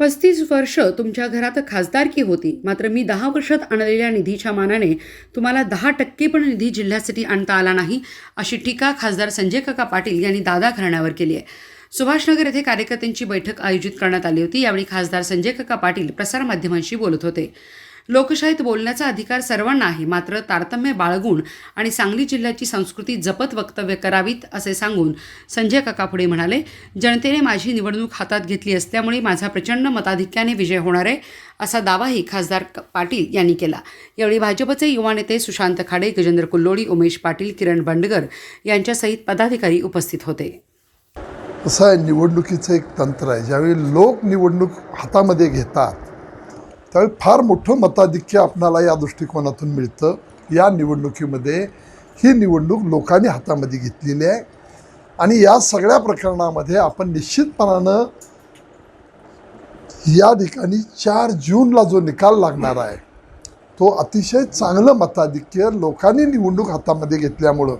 पस्तीस वर्ष तुमच्या घरात खासदारकी होती. मात्र मी दहा वर्षात आणलेल्या निधीच्या मानाने तुम्हाला दहा टक्के पण निधी जिल्ह्यासाठी आणता आला नाही अशी टीका खासदार संजय काका पाटील यांनी दादा घराण्यावर केली आहे. सुभाषनगर येथे कार्यकर्त्यांची बैठक आयोजित करण्यात आली होती यावेळी खासदार संजय काका पाटील प्रसारमाध्यमांशी बोलत होते. लोकशाहीत बोलण्याचा अधिकार सर्वांना आहे. मात्र तारतम्य बाळगून आणि सांगली जिल्ह्याची संस्कृती जपत वक्तव्य करावीत असे सांगून संजय काका पुढे म्हणाले जनतेने माझी निवडणूक हातात घेतली असल्यामुळे माझा प्रचंड मताधिक्याने विजय होणार आहे असा दावाही खासदार क- पाटील यांनी केला. यावेळी भाजपचे युवा नेते सुशांत खाडे गजेंद्र कुल्लोळी उमेश पाटील किरण बंडगर यांच्यासहित पदाधिकारी उपस्थित होते. असं निवडणुकीचं एक तंत्र आहे. ज्यावेळी लोक निवडणूक हातामध्ये घेतात त्यामुळे फार मोठं मताधिक्य आपणाला या दृष्टिकोनातून मिळतं. या निवडणुकीमध्ये ही निवडणूक लोकांनी हातामध्ये घेतलेली आहे. आणि या सगळ्या प्रकरणामध्ये आपण निश्चितपणानं या ठिकाणी चार जूनला जो निकाल लागणार आहे तो अतिशय चांगलं मताधिक्य लोकांनी निवडणूक हातामध्ये घेतल्यामुळं.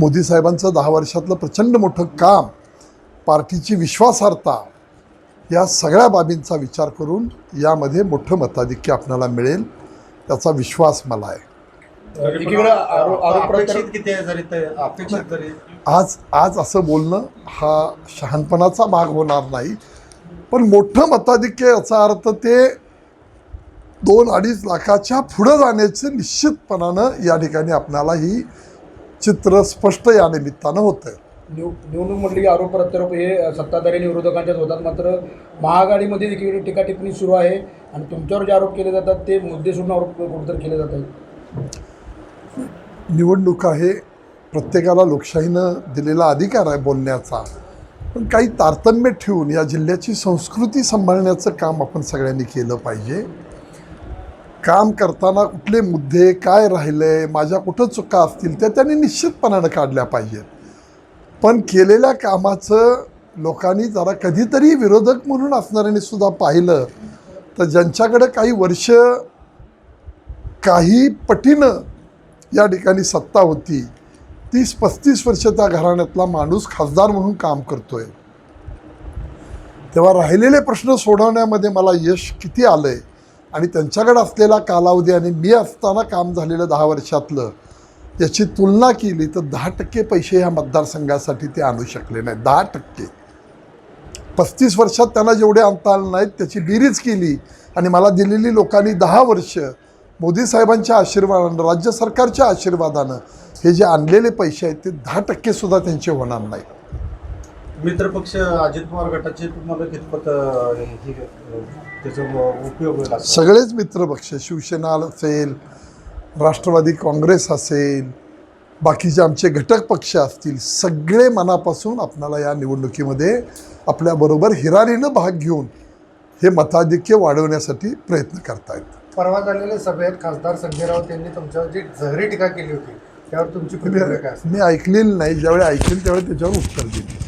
मोदी साहेबांचं दहा वर्षातलं प्रचंड मोठं काम पार्टीची विश्वासार्हता या सगळ्या बाबींचा विचार करून यामध्ये मोठं मताधिक्य आपल्याला मिळेल त्याचा विश्वास मला आहे. आज आज असं बोलणं हा शहाणपणाचा भाग होणार नाही पण मोठं मताधिक्य याचा अर्थ ते दोन अडीच लाखाच्या पुढं जाण्याचं निश्चितपणानं या ठिकाणी आपल्याला ही चित्र स्पष्ट या निमित्तानं होतं निव- निवडणूक म्हटली की आरोप प्रत्यारोप हे सत्ताधारी आणि विरोधकांच्याच होतात. मात्र महाआघाडीमध्ये एकीकडे टीका टिप्पणी सुरू आहे आणि तुमच्यावर जे आरोप केले जातात ते मुद्दे सोडून आरोप कुठेतरी केले जात आहेत. निवडणूक आहे प्रत्येकाला लोकशाहीनं दिलेला अधिकार आहे बोलण्याचा. पण काही तारतम्य ठेवून या जिल्ह्याची संस्कृती सांभाळण्याचं काम आपण सगळ्यांनी केलं पाहिजे. काम करताना कुठले मुद्दे काय राहिले माझ्या कुठं चुका असतील त्या त्यांनी निश्चितपणानं काढल्या पाहिजेत. पण केलेल्या कामाचं लोकांनी जरा कधीतरी विरोधक म्हणून असणाऱ्यांनी सुद्धा पाहिलं. तर ज्यांच्याकडं काही वर्ष काही पटीनं या ठिकाणी सत्ता होती तीस पस्तीस वर्ष त्या घराण्यातला माणूस खासदार म्हणून काम करतोय. तेव्हा राहिलेले प्रश्न सोडवण्यामध्ये मला यश किती आलं आहे आणि त्यांच्याकडे असलेला कालावधी आणि मी असताना काम झालेलं दहा वर्षातलं याची तुलना केली तर दहा टक्के पैसे ह्या मतदारसंघासाठी ते आणू शकले नाही दहा टक्के. पस्तीस वर्षात त्यांना जेवढे आणता आले नाहीत त्याची बेरीज केली आणि मला दिलेली लोकांनी दहा वर्ष मोदी साहेबांच्या आशीर्वादानं राज्य सरकारच्या आशीर्वादानं हे जे आणलेले पैसे आहेत ते दहा टक्केसुद्धा त्यांचे होणार नाही मित्रपक्ष अजित पवार गटाचे तुम्हाला कितपत त्याचा उपयोग? सगळेच मित्रपक्ष शिवसेना असेल राष्ट्रवादी काँग्रेस असेल बाकीचे आमचे घटक पक्ष असतील सगळे मनापासून आपणाला या निवडणुकीमध्ये आपल्याबरोबर हिरारीनं भाग घेऊन हे मताधिक्य वाढवण्यासाठी प्रयत्न करतायत परवा झालेल्या सभेत खासदार संजय राऊत यांनी तुमच्यावर जी जहरी टीका केली होती त्यावर तुमची? मी ऐकलेलं नाही ज्यावेळी ऐकेल त्यावेळी त्याच्यावर उत्तर देईल